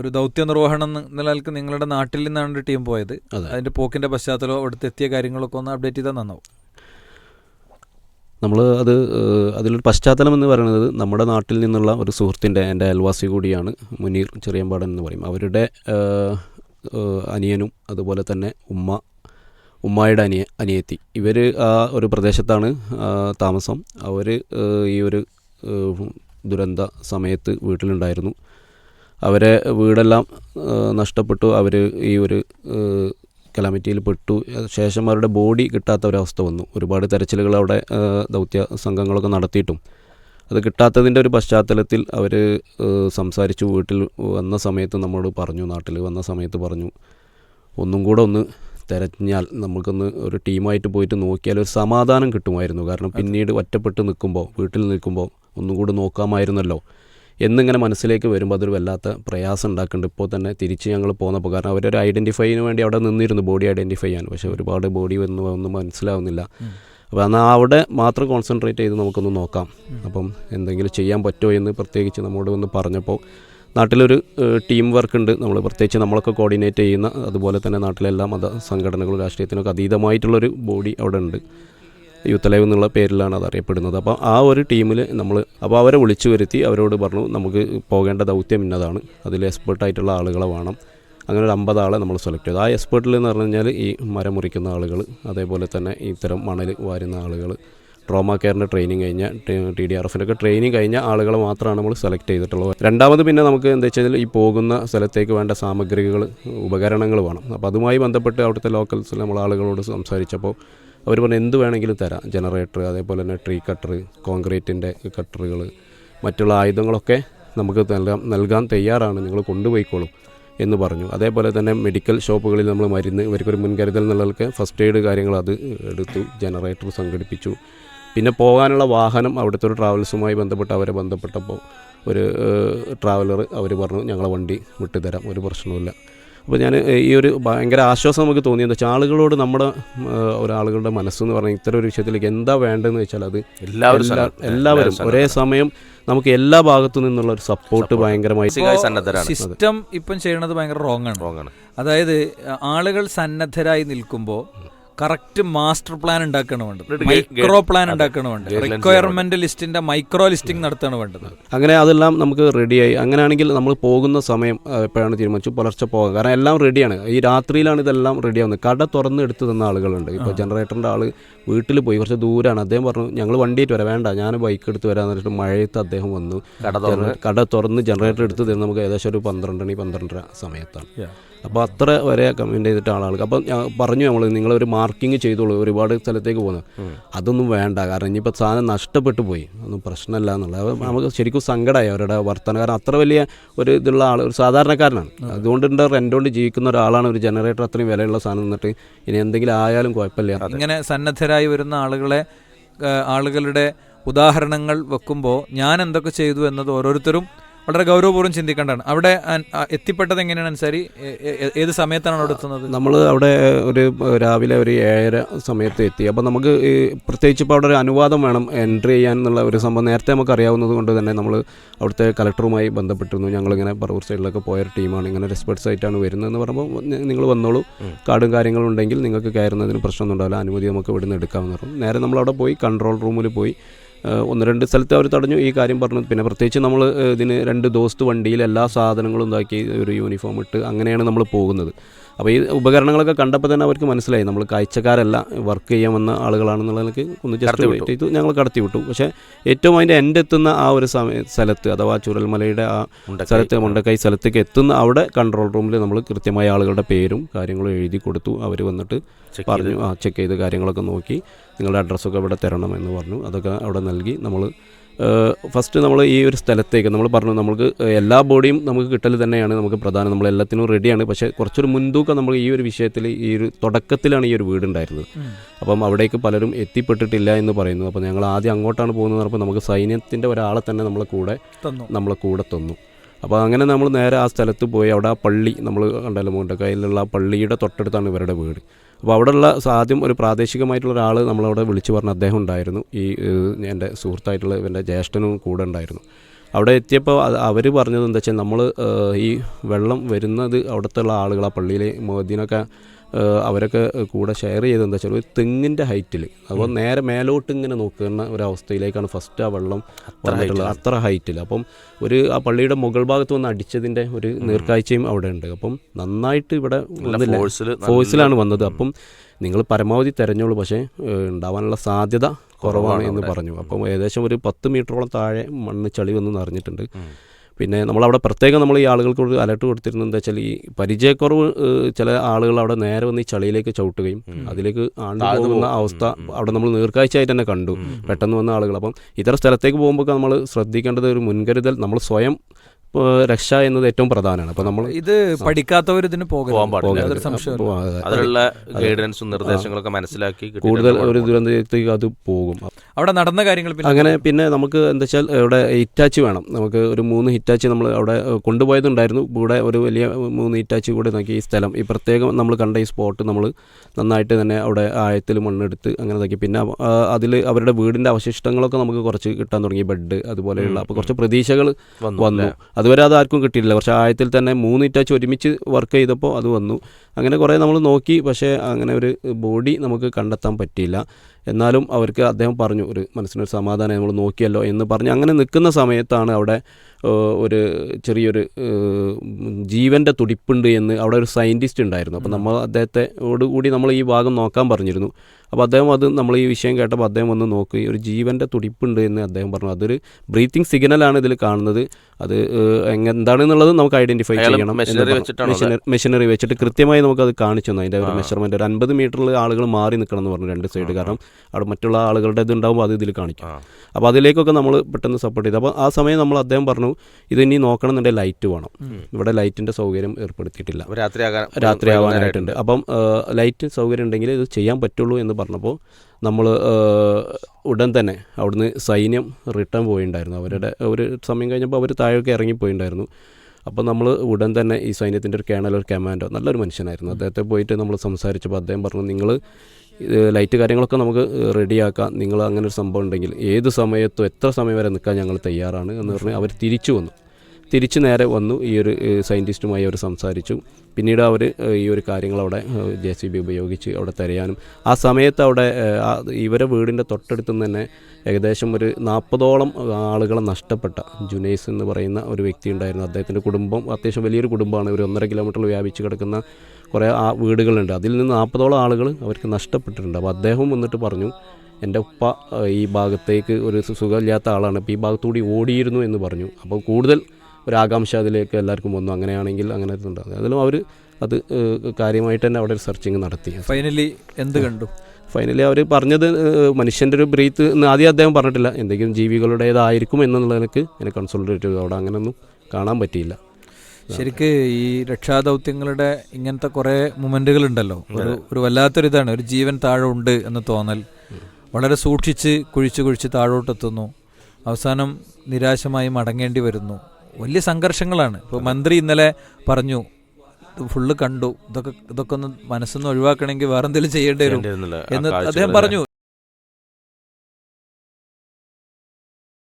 ഒരു ദൗത്യ നിർവഹണം നിലനിൽക്ക് നിങ്ങളുടെ നാട്ടിൽ നിന്നാണ് ഒരു ടീം പോയത്. അതിന്റെ അതിന്റെ പോക്കിന്റെ പശ്ചാത്തലം അവിടുത്തെ എത്തിയ കാര്യങ്ങളൊക്കെ ഒന്ന് അപ്ഡേറ്റ് ചെയ്താൽ നന്നാവും. നമ്മൾ അത് അതിലൊരു പശ്ചാത്തലം എന്ന് പറയുന്നത് നമ്മുടെ നാട്ടിൽ നിന്നുള്ള ഒരു സുഹൃത്തിന്റെ എന്റെ അയൽവാസി കൂടിയാണ് മുനീർ ചെറിയമ്പാടൻ എന്ന് പറയും. അവരുടെ അനിയനും അതുപോലെ തന്നെ ഉമ്മ ഉമ്മായുടെ അനിയ അനിയത്തി. ഇവർ ആ ഒരു പ്രദേശത്താണ് താമസം. അവർ ഈ ഒരു ദുരന്ത സമയത്ത് വീട്ടിലുണ്ടായിരുന്നു. അവരെ വീടെല്ലാം നഷ്ടപ്പെട്ടു. അവർ ഈ ഒരു കലാമിറ്റിയിൽ പെട്ടു. ശേഷം അവരുടെ ബോഡി കിട്ടാത്ത ഒരവസ്ഥ വന്നു. ഒരുപാട് തെരച്ചിലുകൾ അവിടെ ദൗത്യ സംഘങ്ങളൊക്കെ നടത്തിയിട്ടും. അത് കിട്ടാത്തതിന്റെ ഒരു പശ്ചാത്തലത്തിൽ അവർ സംസാരിച്ചു. വീട്ടിൽ വന്ന സമയത്ത് നമ്മോട് പറഞ്ഞു നാട്ടിൽ വന്ന സമയത്ത് പറഞ്ഞു ഒന്നും കൂടെ ഒന്ന് തിരഞ്ഞാൽ നമുക്കൊന്ന് ഒരു ടീമായിട്ട് പോയിട്ട് നോക്കിയാൽ ഒരു സമാധാനം കിട്ടുമായിരുന്നു. കാരണം പിന്നീട് ഒറ്റപ്പെട്ട് നിൽക്കുമ്പോൾ വീട്ടിൽ നിൽക്കുമ്പോൾ ഒന്നും കൂടെ നോക്കാമായിരുന്നല്ലോ. എന്നിങ്ങനെ മനസ്സിലേക്ക് വരുമ്പോൾ അതൊരു വല്ലാത്ത പ്രയാസം ഉണ്ടാക്കുന്നുണ്ട്. ഇപ്പോൾ തന്നെ തിരിച്ച് ഞങ്ങൾ പോന്നപ്പോൾ കാരണം അവരൊരു ഐഡന്റിഫൈന് വേണ്ടി അവിടെ നിന്നിരുന്നു. ബോഡി ഐഡന്റിഫൈ ചെയ്യാൻ. പക്ഷേ ഒരുപാട് ബോഡി വന്നു ഒന്നും മനസ്സിലാവുന്നില്ല. അപ്പോൾ എന്നാൽ അവിടെ മാത്രം കോൺസെൻട്രേറ്റ് ചെയ്ത് നമുക്കൊന്ന് നോക്കാം. അപ്പം എന്തെങ്കിലും ചെയ്യാൻ പറ്റുമോ എന്ന് പ്രത്യേകിച്ച് നമ്മോട് ഒന്ന് പറഞ്ഞപ്പോൾ നാട്ടിലൊരു ടീം വർക്ക് ഉണ്ട്. നമ്മൾ പ്രത്യേകിച്ച് നമ്മളൊക്കെ കോർഡിനേറ്റ് ചെയ്യുന്ന അതുപോലെ തന്നെ നാട്ടിലെല്ലാ മത സംഘടനകളും രാഷ്ട്രീയത്തിനൊക്കെ അതീതമായിട്ടുള്ളൊരു ബോഡി അവിടെ ഉണ്ട്. യൂത്ത് ലൈവ് എന്നുള്ള പേരിലാണ് അത് അറിയപ്പെടുന്നത്. അപ്പോൾ ആ ഒരു ടീമിൽ നമ്മൾ അപ്പോൾ അവരെ വിളിച്ചു വരുത്തി അവരോട് പറഞ്ഞു നമുക്ക് പോകേണ്ട ദൗത്യം ഇന്നതാണ്. അതിൽ എക്സ്പേർട്ടായിട്ടുള്ള ആളുകളെ വേണം. അങ്ങനെ ഒരു അമ്പത് ആളെ നമ്മൾ സെലക്ട് ചെയ്തു. ആ എക്സ്പേർട്ടിൽ എന്ന് പറഞ്ഞു കഴിഞ്ഞാൽ ഈ മരം മുറിക്കുന്ന ആളുകൾ അതേപോലെ തന്നെ ഇത്തരം മണൽ വാരുന്ന ആളുകൾ ട്രോമ കെയറിന്റെ ട്രെയിനിങ് കഴിഞ്ഞ ടി ഡി ആർ എഫിന്റെയൊക്കെ ട്രെയിനിങ് കഴിഞ്ഞ ആളുകളെ മാത്രമാണ് നമ്മൾ സെലക്ട് ചെയ്തിട്ടുള്ളത്. രണ്ടാമത് പിന്നെ നമുക്ക് എന്താ വെച്ചാൽ ഈ പോകുന്ന സ്ഥലത്തേക്ക് വേണ്ട സാമഗ്രികൾ ഉപകരണങ്ങൾ വേണം. അപ്പോൾ അതുമായി ബന്ധപ്പെട്ട് അവിടുത്തെ ലോക്കൽസിൽ നമ്മൾ ആളുകളോട് സംസാരിച്ചപ്പോൾ അവർ പറഞ്ഞു എന്ത് വേണമെങ്കിലും തരാം. ജനറേറ്റർ അതേപോലെ തന്നെ ട്രീ കട്ടർ കോൺക്രീറ്റിന്റെ കട്ടറുകൾ മറ്റുള്ള ആയുധങ്ങളൊക്കെ നമുക്ക് നൽകാം നൽകാൻ തയ്യാറാണ്. നിങ്ങൾ കൊണ്ടുപോയിക്കോളും എന്ന് പറഞ്ഞു. അതേപോലെ തന്നെ മെഡിക്കൽ ഷോപ്പുകളിൽ നമ്മൾ മരുന്ന് ഇവർക്കൊരു മുൻകരുതൽ നിലകൾക്ക് ഫസ്റ്റ് എയ്ഡ് കാര്യങ്ങൾ അത് എടുത്തു ജനറേറ്റർ സംഘടിപ്പിച്ചു. പിന്നെ പോകാനുള്ള വാഹനം അവിടുത്തെ ഒരു ട്രാവൽസുമായി ബന്ധപ്പെട്ട് അവരെ ബന്ധപ്പെട്ടപ്പോൾ ഒരു ട്രാവലർ അവർ പറഞ്ഞു ഞങ്ങളെ വണ്ടി വിട്ടുതരാം ഒരു പ്രശ്നവുമില്ല. അപ്പോൾ ഞാൻ ഈ ഒരു ഭയങ്കര ആശ്വാസം നമുക്ക് തോന്നിയെന്ന് വെച്ചാൽ ആളുകളോട് നമ്മുടെ ഒരാളുകളുടെ മനസ്സെന്ന് പറഞ്ഞാൽ ഇത്തരം ഒരു വിഷയത്തിലേക്ക് എന്താ വേണ്ടതെന്ന് വെച്ചാൽ അത് എല്ലാവരും എല്ലാവരും ഒരേ സമയം നമുക്ക് എല്ലാ ഭാഗത്തു നിന്നുള്ള ഒരു സപ്പോർട്ട് ഭയങ്കരമായി സിസ്റ്റം ഇപ്പം ചെയ്യണത് ഭയങ്കര റോങ് ആണ്. റോങ് ആണ്. അതായത് ആളുകൾ സന്നദ്ധരായി നിൽക്കുമ്പോൾ കറക്റ്റ് മാസ്റ്റർ പ്ലാൻ ഉണ്ടാക്കണം വേണ്ടത്. മൈക്രോ പ്ലാൻ അതെ. ഉണ്ടാക്കണം വേണ്ടത്. റിക്വയർമെന്റ് ലിസ്റ്റിന്റെ മൈക്രോ ലിസ്റ്റിംഗ് നടത്താണ് വേണ്ടത്. അങ്ങനെ അതെല്ലാം നമുക്ക് റെഡിയായി അങ്ങനെയാണെങ്കിൽ നമ്മൾ പോകുന്ന സമയം എപ്പോഴാണ് തീരുമാനിച്ചു പുലർച്ചെ പോകാം. കാരണം എല്ലാം റെഡിയാണ് ഈ രാത്രിയിലാണ് ഇതെല്ലാം റെഡിയാവുന്നത് കട തുറന്ന് എടുത്തു തന്ന ആളുകളുണ്ട്. ഇപ്പോൾ ജനറേറ്ററിന്റെ ആൾ വീട്ടിൽ പോയി. കുറച്ച് ദൂരമാണ് അദ്ദേഹം പറഞ്ഞു ഞങ്ങൾ വണ്ടിയിട്ട് വരാം. വേണ്ട. ഞാൻ ബൈക്ക് എടുത്ത് വരാമെന്ന് പറഞ്ഞിട്ട് മഴയത്ത് അദ്ദേഹം വന്നു. കട തുറന്ന്. ജനറേറ്റർ എടുത്ത് തരുന്ന നമുക്ക് ഏകദേശം ഒരു പന്ത്രണ്ട് മണി പന്ത്രണ്ടര സമയത്താണ്. അപ്പോൾ അത്ര വരെ കമന്റ് ചെയ്തിട്ട് ആളുകൾക്ക് അപ്പം പറഞ്ഞു നമ്മൾ നിങ്ങളൊരു മാർക്കിങ് ചെയ്തോളൂ ഒരുപാട് സ്ഥലത്തേക്ക് പോകുന്നത് അതൊന്നും വേണ്ട കാരണം ഇനിയിപ്പോൾ സാധനം നഷ്ടപ്പെട്ടു പോയി. ഒന്നും പ്രശ്നമല്ല എന്നുള്ളത്. നമുക്ക് ശരിക്കും സങ്കടമായി അവരുടെ വർത്തമാനം. കാരണം അത്ര വലിയ ഒരു ഇതുള്ള ആൾ ഒരു സാധാരണക്കാരനാണ്. അതുകൊണ്ട് ഉണ്ട് റെന്റ് കൊണ്ട് ജീവിക്കുന്ന ഒരാളാണ് ഒരു ജനറേറ്റർ അത്രയും വിലയുള്ള സാധനം എന്നിട്ട് ഇനി എന്തെങ്കിലും ആയാലും കുഴപ്പമില്ല. ഇങ്ങനെ സന്നദ്ധരായി വരുന്ന ആളുകളെ ആളുകളുടെ ഉദാഹരണങ്ങൾ വെക്കുമ്പോൾ ഞാൻ എന്തൊക്കെ ചെയ്തു എന്നത് ഓരോരുത്തരും വളരെ ഗൗരവപൂർവം ചിന്തിക്കേണ്ടതാണ്. അവിടെ എത്തിപ്പെട്ടത് എങ്ങനെയാണ് അൻസാരി ഏ- ഏത് സമയത്താണ് അവിടെ എത്തുന്നത്? നമ്മൾ അവിടെ ഒരു രാവിലെ ഒരു ഏഴര സമയത്ത് എത്തി. അപ്പോൾ നമുക്ക് ഈ പ്രത്യേകിച്ച് ഇപ്പോൾ അവിടെ ഒരു അനുവാദം വേണം എൻട്രി ചെയ്യാൻ എന്നുള്ള ഒരു സംഭവം നേരത്തെ നമുക്ക് അറിയാവുന്നത് കൊണ്ട് തന്നെ നമ്മൾ അവിടുത്തെ കളക്ടറുമായി ബന്ധപ്പെട്ടിരുന്നു. ഞങ്ങളിങ്ങനെ പറവൂർ സൈഡിലൊക്കെ പോയ ഒരു ടീമാണ്. ഇങ്ങനെ റെസ്പെക്ട്സ് എക്സ്പെർട്സ് ആയിട്ടാണ് വരുന്നതെന്ന് പറയുമ്പോൾ നിങ്ങൾ വന്നോളൂ. കാർഡും കാര്യങ്ങളും ഉണ്ടെങ്കിൽ നിങ്ങൾക്ക് കയറുന്നതിന് പ്രശ്നമൊന്നും ഉണ്ടാവില്ല. അനുമതി നമുക്ക് ഇവിടുന്ന് എടുക്കാമെന്ന് പറഞ്ഞു നേരെ നമ്മൾ അവിടെ പോയി കൺട്രോൾ റൂമിൽ പോയി. ഒന്ന് രണ്ട് സ്ഥലത്ത് അവർ തടഞ്ഞു. ഈ കാര്യം പറഞ്ഞു. പിന്നെ പ്രത്യേകിച്ച് നമ്മൾ ഇതിന് രണ്ട് ദോസ്ത് വണ്ടിയിൽ എല്ലാ സാധനങ്ങളും ഇതാക്കി ഒരു യൂണിഫോം ഇട്ട് അങ്ങനെയാണ് നമ്മൾ പോകുന്നത്. അപ്പോൾ ഈ ഉപകരണങ്ങളൊക്കെ കണ്ടപ്പോൾ തന്നെ അവർക്ക് മനസ്സിലായി. നമ്മൾ കാഴ്ചക്കാരല്ല വർക്ക് ചെയ്യാൻ വന്ന ആളുകളാണെന്നുള്ളതിലേക്ക് ഒന്ന് ജസ്റ്റ് വെയിറ്റ് ചെയ്തു. ഞങ്ങൾ കടത്തി വിട്ടു പക്ഷേ ഏറ്റവും അതിന്റെ എന്റെ എത്തുന്ന ആ ഒരു സമയ സ്ഥലത്ത് അഥവാ ചുരൽമലയുടെ ആ. സ്ഥലത്ത് മുണ്ടക്കൈ സ്ഥലത്തേക്ക് എത്തുന്ന അവിടെ കൺട്രോൾ റൂമിൽ നമ്മൾ കൃത്യമായ ആളുകളുടെ പേരും കാര്യങ്ങളും എഴുതി കൊടുത്തു. അവർ വന്നിട്ട് പറഞ്ഞു ആ ചെക്ക് ചെയ്ത് കാര്യങ്ങളൊക്കെ നോക്കി. നിങ്ങളുടെ അഡ്രസ്സൊക്കെ ഇവിടെ തരണം എന്ന് പറഞ്ഞു. അതൊക്കെ അവിടെ നൽകി. നമ്മൾ ഫസ്റ്റ് നമ്മൾ ഈ ഒരു സ്ഥലത്തേക്ക് നമ്മൾ പറഞ്ഞു നമുക്ക് എല്ലാ ബോഡിയും നമുക്ക് കിട്ടൽ തന്നെയാണ് നമുക്ക് പ്രധാനം. നമ്മൾ എല്ലാത്തിനും റെഡിയാണ് പക്ഷേ കുറച്ചൊരു മുൻതൂക്കം നമ്മൾ ഈ ഒരു വിഷയത്തിൽ ഈ ഒരു തുടക്കത്തിലാണ് ഈ ഒരു വീടുണ്ടായിരുന്നത്. അപ്പം അവിടേക്ക് പലരും എത്തിപ്പെട്ടിട്ടില്ല എന്ന് പറയുന്നു. അപ്പോൾ ഞങ്ങൾ ആദ്യം അങ്ങോട്ടാണ് പോകുന്നത് പറഞ്ഞപ്പോൾ നമുക്ക് സൈന്യത്തിന്റെ ഒരാളെ തന്നെ നമ്മളെ കൂടെ നമ്മളെ കൂടെ തന്നു. അപ്പോൾ അങ്ങനെ നമ്മൾ നേരെ ആ സ്ഥലത്ത് പോയി അവിടെ ആ പള്ളി നമ്മൾ കണ്ടല്ലോ മുണ്ടക്കൈയിലുള്ള ആ പള്ളിയുടെ തൊട്ടടുത്താണ് ഇവരുടെ വീട്. അപ്പോൾ അവിടെയുള്ള ആദ്യം ഒരു പ്രാദേശികമായിട്ടുള്ള ഒരാൾ നമ്മളവിടെ വിളിച്ചു പറഞ്ഞ അദ്ദേഹം ഉണ്ടായിരുന്നു. ഈ എന്റെ സുഹൃത്തായിട്ടുള്ള ഇവന്റെ ജ്യേഷ്ഠനും കൂടെ ഉണ്ടായിരുന്നു. അവിടെ എത്തിയപ്പോൾ അവർ പറഞ്ഞത് എന്താ വെച്ചാൽ നമ്മൾ ഈ വെള്ളം വരുന്നത് അവിടുത്തെ ഉള്ള ആളുകൾ ആ പള്ളിയിലെ മോദിനൊക്കെ അവരൊക്കെ കൂടെ ഷെയർ ചെയ്തത് എന്താ വെച്ചാൽ ഒരു തെങ്ങിന്റെ ഹൈറ്റിൽ അപ്പോൾ നേരെ മേലോട്ട് ഇങ്ങനെ നോക്കുന്ന ഒരവസ്ഥയിലേക്കാണ് ഫസ്റ്റ് ആ വെള്ളം വന്നിട്ടുള്ളത്. അത്ര ഹൈറ്റിൽ അപ്പം ഒരു ആ പള്ളിയുടെ മുകൾ ഭാഗത്ത് വന്ന് അടിച്ചതിന്റെ ഒരു നീർക്കാഴ്ചയും അവിടെ ഉണ്ട് അപ്പം നന്നായിട്ട് ഇവിടെ വന്നില്ല. ഫോഴ്സിലാണ് വന്നത്. അപ്പം നിങ്ങൾ പരമാവധി തിരഞ്ഞോളൂ. പക്ഷേ ഉണ്ടാവാനുള്ള സാധ്യത കുറവാണ് എന്ന് പറഞ്ഞു. അപ്പം ഏകദേശം ഒരു പത്ത് മീറ്ററോളം താഴെ മണ്ണ് ചളി വന്ന് നിറഞ്ഞിട്ടുണ്ട്. പിന്നെ നമ്മളവിടെ പ്രത്യേകം നമ്മൾ ഈ ആളുകൾക്ക് ഒരു അലർട്ട് കൊടുത്തിരുന്നത് എന്താ വെച്ചാൽ ഈ പരിചയക്കുറവ് ചില ആളുകൾ അവിടെ നേരെ വന്ന് ഈ ചളിയിലേക്ക് ചവിട്ടുകയും അതിലേക്ക് ആണ്ട് പോകുന്ന അവസ്ഥ അവിടെ നമ്മൾ നീർക്കാഴ്ചയായിട്ട് തന്നെ കണ്ടു. പെട്ടെന്ന് വന്ന ആളുകൾ. അപ്പം ഇത്തരം സ്ഥലത്തേക്ക് പോകുമ്പോൾ നമ്മൾ ശ്രദ്ധിക്കേണ്ടത് ഒരു മുൻകരുതൽ നമ്മൾ സ്വയം രക്ഷ എന്നത് ഏറ്റവും പ്രധാനമാണ്. അപ്പോൾ നമ്മൾ ഇത് പഠിക്കാത്തവർ ഇതിന് പോകാൻ പാടില്ല. അതിലുള്ള ഗൈഡൻസും നിർദ്ദേശങ്ങളൊക്കെ മനസ്സിലാക്കി കൂടുതൽ ഒരു ദുരന്തത്തേക്ക് അത് പോകും. അവിടെ നടന്ന കാര്യങ്ങൾ പിന്നെ അങ്ങനെ പിന്നെ നമുക്ക് എന്താ വെച്ചാൽ ഇവിടെ ഹിറ്റാച്ച് വേണം. നമുക്ക് ഒരു മൂന്ന് ഹിറ്റാച്ച് നമ്മൾ അവിടെ കൊണ്ടുപോയതുണ്ടായിരുന്നു. ഇവിടെ ഒരു വലിയ മൂന്ന് ഹിറ്റാച്ച് കൂടെ നോക്കി ഈ സ്ഥലം. ഈ പ്രത്യേകം നമ്മൾ കണ്ട ഈ സ്പോട്ട് നമ്മൾ നന്നായിട്ട് തന്നെ അവിടെ ആഴത്തിൽ മണ്ണെടുത്ത് അങ്ങനെ നോക്കി. പിന്നെ അതിൽ അവരുടെ വീടിന്റെ അവശിഷ്ടങ്ങളൊക്കെ നമുക്ക് കുറച്ച് കിട്ടാൻ തുടങ്ങി. ബെഡ് അതുപോലെയുള്ള അപ്പോൾ കുറച്ച് പ്രതീക്ഷകൾ വന്നു അതുവരെ അത് ആർക്കും കിട്ടിയില്ല കുറച്ച് ആഴത്തിൽ തന്നെ മൂന്ന് ഇറ്റാച്ച് ഒരുമിച്ച് വർക്ക് ചെയ്തപ്പോൾ അത് വന്നു. അങ്ങനെ കുറേ നമ്മൾ നോക്കി. പക്ഷേ അങ്ങനെ ഒരു ബോഡി നമുക്ക് കണ്ടെത്താൻ പറ്റിയില്ല. എന്നാലും അവർക്ക് അദ്ദേഹം പറഞ്ഞു ഒരു മനസ്സിനൊരു സമാധാനം നമ്മൾ നോക്കിയല്ലോ എന്ന് പറഞ്ഞ് അങ്ങനെ നിൽക്കുന്ന സമയത്താണ് അവിടെ ഒരു ചെറിയൊരു ജീവന്റെ തുടിപ്പുണ്ട് എന്ന് അവിടെ ഒരു സയന്റിസ്റ്റ് ഉണ്ടായിരുന്നു. അപ്പോൾ നമ്മൾ അദ്ദേഹത്തെ കൂടി നമ്മൾ ഈ ഭാഗം നോക്കാൻ പറഞ്ഞിരുന്നു. അപ്പോൾ അദ്ദേഹം അത് നമ്മൾ ഈ വിഷയം കേട്ടപ്പോൾ അദ്ദേഹം വന്ന് നോക്കി ഒരു ജീവന്റെ തുടിപ്പുണ്ട് എന്ന് അദ്ദേഹം പറഞ്ഞു. അതൊരു ബ്രീത്തിങ് സിഗ്നലാണ് ഇതിൽ കാണുന്നത്. അത് എന്താണെന്നുള്ളത് നമുക്ക് ഐഡന്റിഫൈ ചെയ്യണം മെഷീനറി വെച്ചിട്ട് കൃത്യമായി നമുക്ക് അത്? കാണിച്ചു തന്നു. അതിന്റെ ഒരു മെഷർമെന്റ് ഒരു അൻപത് മീറ്ററിൽ ആളുകൾ മാറി നിൽക്കണം എന്ന് പറഞ്ഞു രണ്ട് സൈഡ് കാരണം അവിടെ മറ്റുള്ള ആളുകളുടെ ഇത് ഉണ്ടാകുമ്പോൾ അത് ഇതിൽ കാണിക്കും. അപ്പോൾ അതിലേക്കൊക്കെ നമ്മൾ പെട്ടെന്ന് സപ്പോർട്ട് ചെയ്തു. അപ്പോൾ ആ സമയം നമ്മൾ അദ്ദേഹം പറഞ്ഞു ഇത് ഇനി നോക്കണം എന്നുണ്ടെങ്കിൽ ലൈറ്റ് വേണം ഇവിടെ ലൈറ്റിന്റെ സൗകര്യം ഏർപ്പെടുത്തിയിട്ടില്ല. രാത്രി ആവാനായിട്ടുണ്ട് അപ്പം ലൈറ്റ് സൗകര്യം ഉണ്ടെങ്കിൽ ഇത് ചെയ്യാൻ പറ്റുള്ളൂ എന്ന് പറഞ്ഞപ്പോൾ നമ്മൾ ഉടൻ തന്നെ അവിടുന്ന് സൈന്യം റിട്ടേൺ പോയിണ്ടായിരുന്നു. അവരുടെ ഒരു സമയം കഴിഞ്ഞപ്പോൾ അവർ താഴേക്ക് ഇറങ്ങിപ്പോയിണ്ടായിരുന്നു. അപ്പോൾ നമ്മൾ ഉടൻ തന്നെ ഈ സൈന്യത്തിന്റെ ഒരു കേണൽ ഒരു കമാൻഡോ നല്ലൊരു മനുഷ്യനായിരുന്നു. അദ്ദേഹത്തെ പോയിട്ട് നമ്മൾ സംസാരിച്ചപ്പോൾ അദ്ദേഹം പറഞ്ഞു നിങ്ങൾ ലൈറ്റ് കാര്യങ്ങളൊക്കെ നമുക്ക് റെഡിയാക്കാം. നിങ്ങൾ അങ്ങനെ ഒരു സംഭവം ഉണ്ടെങ്കിൽ ഏത് സമയത്തും എത്ര സമയം വരെ നിൽക്കാൻ ഞങ്ങൾ തയ്യാറാണ്? എന്ന് പറഞ്ഞ് അവർ തിരിച്ചു വന്നു. തിരിച്ച് നേരെ വന്നു ഈ ഒരു സയന്റിസ്റ്റുമായി അവർ സംസാരിച്ചു. പിന്നീട് അവർ ഈ ഒരു കാര്യങ്ങൾ അവിടെ ജെ സി ബി ഉപയോഗിച്ച് അവിടെ തിരയാനും. ആ സമയത്ത് അവിടെ ഇവരെ വീടിന്റെ തൊട്ടടുത്ത് തന്നെ ഏകദേശം ഒരു നാൽപ്പതോളം ആളുകളെ നഷ്ടപ്പെട്ട ജുനൈസ് എന്ന് പറയുന്ന ഒരു വ്യക്തി ഉണ്ടായിരുന്നു. അദ്ദേഹത്തിന്റെ കുടുംബം അത്യാവശ്യം വലിയൊരു കുടുംബമാണ്. ഒരു ഒന്നര കിലോമീറ്റർ വ്യാപിച്ച് കിടക്കുന്ന കുറേ ആ വീടുകളുണ്ട്. അതിൽ നിന്ന് നാൽപ്പതോളം ആളുകൾ അവർക്ക് നഷ്ടപ്പെട്ടിട്ടുണ്ട്. അപ്പോൾ അദ്ദേഹം വന്നിട്ട് പറഞ്ഞു എന്റെ ഉപ്പ ഈ ഭാഗത്തേക്ക് ഒരു സുഖമില്ലാത്ത ആളാണ്. ഇപ്പോൾ ഈ ഭാഗത്തുകൂടി ഓടിയിരുന്നു എന്ന് പറഞ്ഞു. അപ്പോൾ കൂടുതൽ ഒരു ആകാംക്ഷ അതിലേക്ക് എല്ലാവർക്കും വന്നു. അങ്ങനെയാണെങ്കിൽ അങ്ങനെ ഉണ്ടാകും അതിലും അവർ അത് കാര്യമായിട്ട് തന്നെ അവിടെ ഒരു സെർച്ചിങ് നടത്തി. ഫൈനലി എന്ത് കണ്ടു? ഫൈനലി അവർ പറഞ്ഞത് മനുഷ്യന്റെ ഒരു ബ്രീത്ത് എന്ന് ആദ്യം അദ്ദേഹം പറഞ്ഞിട്ടില്ല. എന്തെങ്കിലും ജീവികളുടേതായിരിക്കും എന്നുള്ളതിനൊക്കെ എന്നെ കൺസൾട്ടേറ്റ് ചെയ്തു. അവിടെ അങ്ങനെയൊന്നും കാണാൻ പറ്റിയില്ല. ശരിക്ക് ഈ രക്ഷാദൗത്യങ്ങളുടെ ഇങ്ങനത്തെ കുറേ മൊമെന്റുകൾ ഉണ്ടല്ലോ ഒരു ഒരു വല്ലാത്തൊരു ഇതാണ് ഒരു ജീവൻ താഴെ ഉണ്ട് എന്ന് തോന്നൽ. വളരെ സൂക്ഷിച്ച് കുഴിച്ച് കുഴിച്ച് താഴോട്ടെത്തുന്നു. അവസാനം നിരാശമായി മടങ്ങേണ്ടി വരുന്നു. വലിയ സംഘർഷങ്ങളാണ്. ഇപ്പോൾ മന്ത്രി ഇന്നലെ പറഞ്ഞു ഫുള്ള് കണ്ടു. ഇതൊക്കെ ഇതൊക്കെ ഒന്ന് മനസ്സൊന്ന് ഒഴിവാക്കണമെങ്കിൽ വേറെന്തെങ്കിലും ചെയ്യേണ്ടി വരും എന്ന് അദ്ദേഹം പറഞ്ഞു.